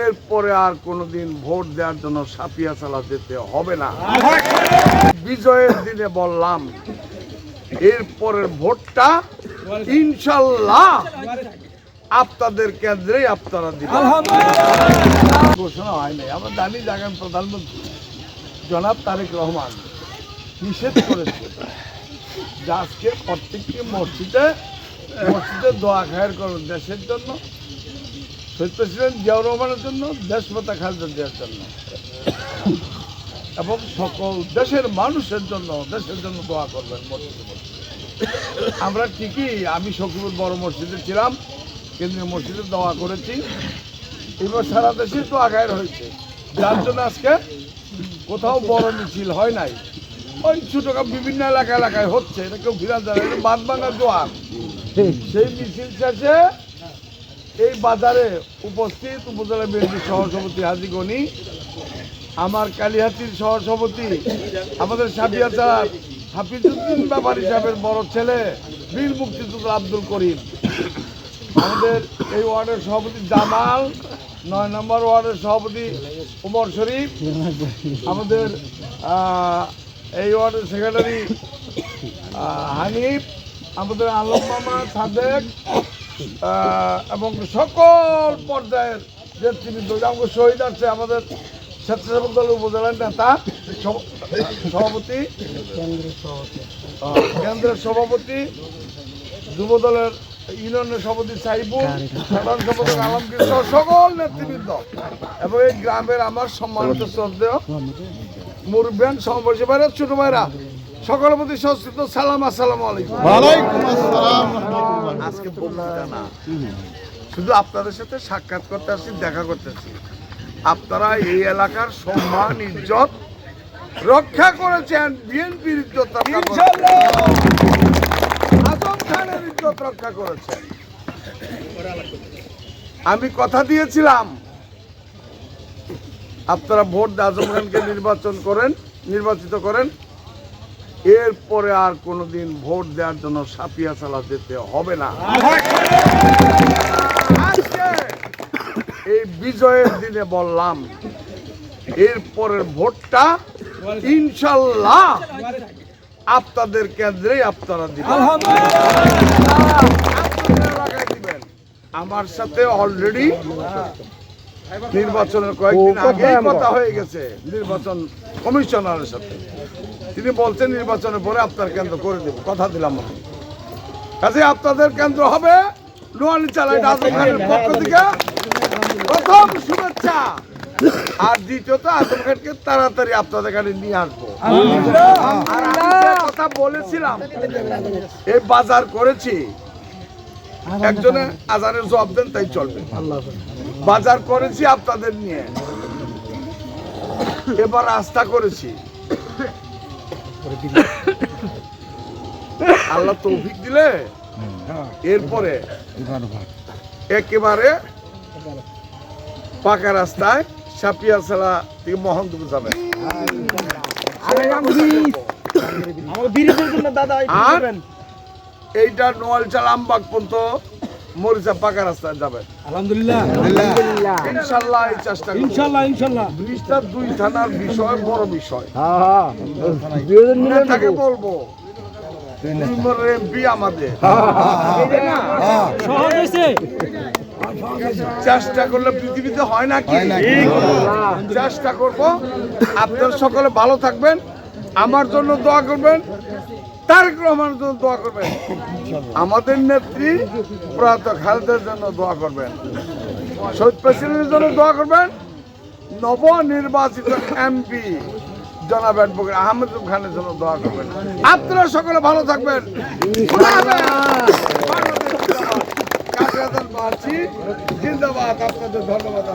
এরপরে আর কোনোদিন ভোট দেওয়ার জন্য সাপিয়া চালা যেতে হবে না। বিজয়ের দিনে বললাম, এরপরের ভোটটা ইনশাল্লাহ আপনাদের কেন্দ্রেই আপনারা দিবেন। ঘোষণা হয় নাই। আমরা জানি জানেন প্রধানমন্ত্রী। জনাব তারেক রহমান নিষেধ করেছে যে আজকে প্রত্যেকটি মসজিদে মসজিদে দোয়া খায়ের করুন দেশের জন্য। শহীদ প্রেসিডেন্ট জিয়াউর রহমানের জন্য দেশমাতা খালেদা জিয়ার জন্য। এবং সকল দেশের মানুষের জন্য, দেশের জন্য দোয়া করবেন আমরা ঠিকই, আমি সকিবুল বড় মসজিদে ছিলাম, কেন্দ্রীয় মসজিদে দোয়া করেছি। এবার সারা দেশে তো আগায়ের হয়েছে যার জন্য আজকে কোথাও বড় মিছিল হয় নাই। ওই ছোটখাটো বিভিন্ন এলাকা এলাকায় হচ্ছে, এটা কেউ ফিরা যায় বাদ ভাঙা জোয়ার। সেই মিছিল শেষে এই বাজারে উপস্থিত উপজেলা বিএনপি সহসভাপতি হাজি গনি, আমার কালিহাতির সহসভাপতি, আমাদের সাবিয়া চার হাফিজুদ্দিন ব্যাপারী সাহেবের বড় ছেলে, বীর মুক্তিযুদ্ধ আব্দুল করিম। আমাদের এই ওয়ার্ডের সভাপতি জামাল, নয় নম্বর ওয়ার্ডের সভাপতি উমর শরীফ, আমাদের এই ওয়ার্ডের সেক্রেটারি হানিফ, আমাদের আলম মামা সাদেক এবং সকল পর্যায়ের নেতৃবৃন্দ আমাকে শহীদ আছে আমাদের স্বেচ্ছাসেবক দলের উপজেলার নেতা সভাপতি কেন্দ্রের সভাপতি যুব দলের ইউনিয়নের সভাপতি সাইবুল সাধারণ সম্পাদক আলমগীর সহ সকল নেতৃবৃন্দ। এবং এই গ্রামের আমার সম্মানিত শ্রদ্ধেয় মুরব্বান সমাবেশী ভাইরা ছোট ভাইরা সকলের প্রতি সংস্কৃত সালাম আসসালামু আলাইকুম। ওয়ালাইকুম আসসালাম। রহমতুল্লাহ আজকে বক্তৃতা না। শুধু আপনাদের সাথে সাক্ষাৎ করতে আসছি দেখা করতেছি আপনারা এই এলাকার সম্মান ইজ্জত রক্ষা করেছেন বিএনপির ইজ্জত আজম খানের ইজ্জত রক্ষা করেছেন। আমি কথা দিয়েছিলাম। আপনারা ভোট আজম খানকে নির্বাচন করেন নির্বাচিত করেন। এরপরে আর কোনোদিন ভোট দেওয়ার জন্য সাপিয়া চালা যেতে হবে না এই বিজয়ের দিনে বললাম, এরপরের ভোটটা ইনশাল্লাহ আপনাদের কেন্দ্রেই আপনারা দিবেন। আমার সাথে অলরেডি নির্বাচনের কয়েকদিন আগেই কথা হয়ে গেছে নির্বাচন কমিশনারের সাথে। তিনি বলছেন নির্বাচনের পরে আপনার কেন্দ্র করে দেব। কথা দিলাম আমি কাজে আপনাদের কেন্দ্র হবে নোয়ালি চালাই আজম খানের পক্ষ থেকে প্রথম শুভেচ্ছা। আর দ্বিতীয়ত আজম খানকে তাড়াতাড়ি আপনাদের এখানে নিয়ে আসব। আর কথা বলেছিলাম এই বাজার করেছি একজনে আজানের জবাব দেন তাই চলবে। বাজার করেছি আপনাদের নিয়ে। এবার আস্থা করেছি। আল্লাহ তৌফিক দিলে এরপরে একেবারে পাকা রাস্তায় সাপিয়া সালা থেকে মহন্তপুর যাবে। আর এইটা নোয়াল চালামবাগ পর্যন্ত মরিচা পাকা রাস্তায় যাবে। আলহামদুলিল্লাহ। ইনশাল্লাহ এই চেষ্টা ইনশাল্লাহ ইনশাল্লাহ। ব্রিজটা দুই থানার বিষয় বড় বিষয়। হ্যাঁ, তাকে বলব আমাদের। চেষ্টা করলে পৃথিবীতে হয় নাকি? চেষ্টা করব। আপনারা সকলে ভালো থাকবেন। আমার জন্য দোয়া করবেন, তারেক রহমানের জন্য দোয়া করবেন। আমাদের নেত্রী প্রয়াত খালেদের জন্য দোয়া করবেন। শহীদ প্রেসিডেন্টের জন্য দোয়া করবেন। নবনির্বাচিত এমপি জনাব অ্যাডভোকেট আহমেদুল খানের জন্য দোয়া করবেন। আপনারা সকলে ভালো থাকবেন। জিন্দাবাদ। আপনাদের ধন্যবাদ।